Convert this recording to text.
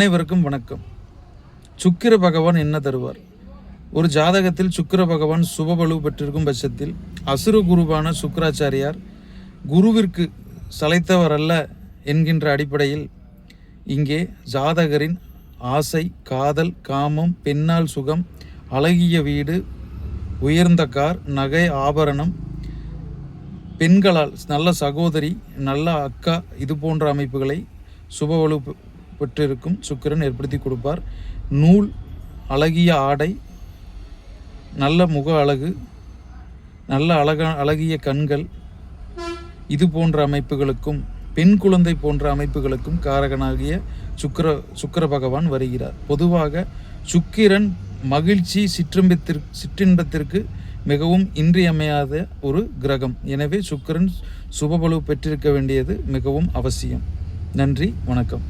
அனைவருக்கும் வணக்கம். சுக்கிர பகவான் என்ன தருவார்? ஒரு ஜாதகத்தில் சுக்கிர பகவான் சுபபலு பெற்றிருக்கும் பட்சத்தில் அசுர குருவான சுக்கராச்சாரியார் குருவிற்கு சளைத்தவர் அல்ல என்கின்ற அடிப்படையில் இங்கே ஜாதகரின் ஆசை காதல் காமம் பெண்ணால் சுகம் அழகிய வீடு உயர்ந்த கார் நகை ஆபரணம் பெண்களால் நல்ல சகோதரி நல்ல அக்கா இது போன்ற அமைப்புகளை சுபவலு பெற்றிருக்கும் சுக்கிரன் ஏற்படுத்தி கொடுப்பார். நூல் அழகிய ஆடை நல்ல முக அழகு நல்ல அழகா அழகிய கண்கள் இது போன்ற அமைப்புகளுக்கும் பெண் குழந்தை போன்ற அமைப்புகளுக்கும் காரகனாகிய சுக்கர சுக்கர பகவான் வருகிறார். பொதுவாக சுக்கிரன் மகிழ்ச்சி சிற்றின்பத்திற்கு சிற்றின்பத்திற்கு மிகவும் இன்றியமையாத ஒரு கிரகம். எனவே சுக்கிரன் சுபபலு பெற்றிருக்க வேண்டியது மிகவும் அவசியம். நன்றி வணக்கம்.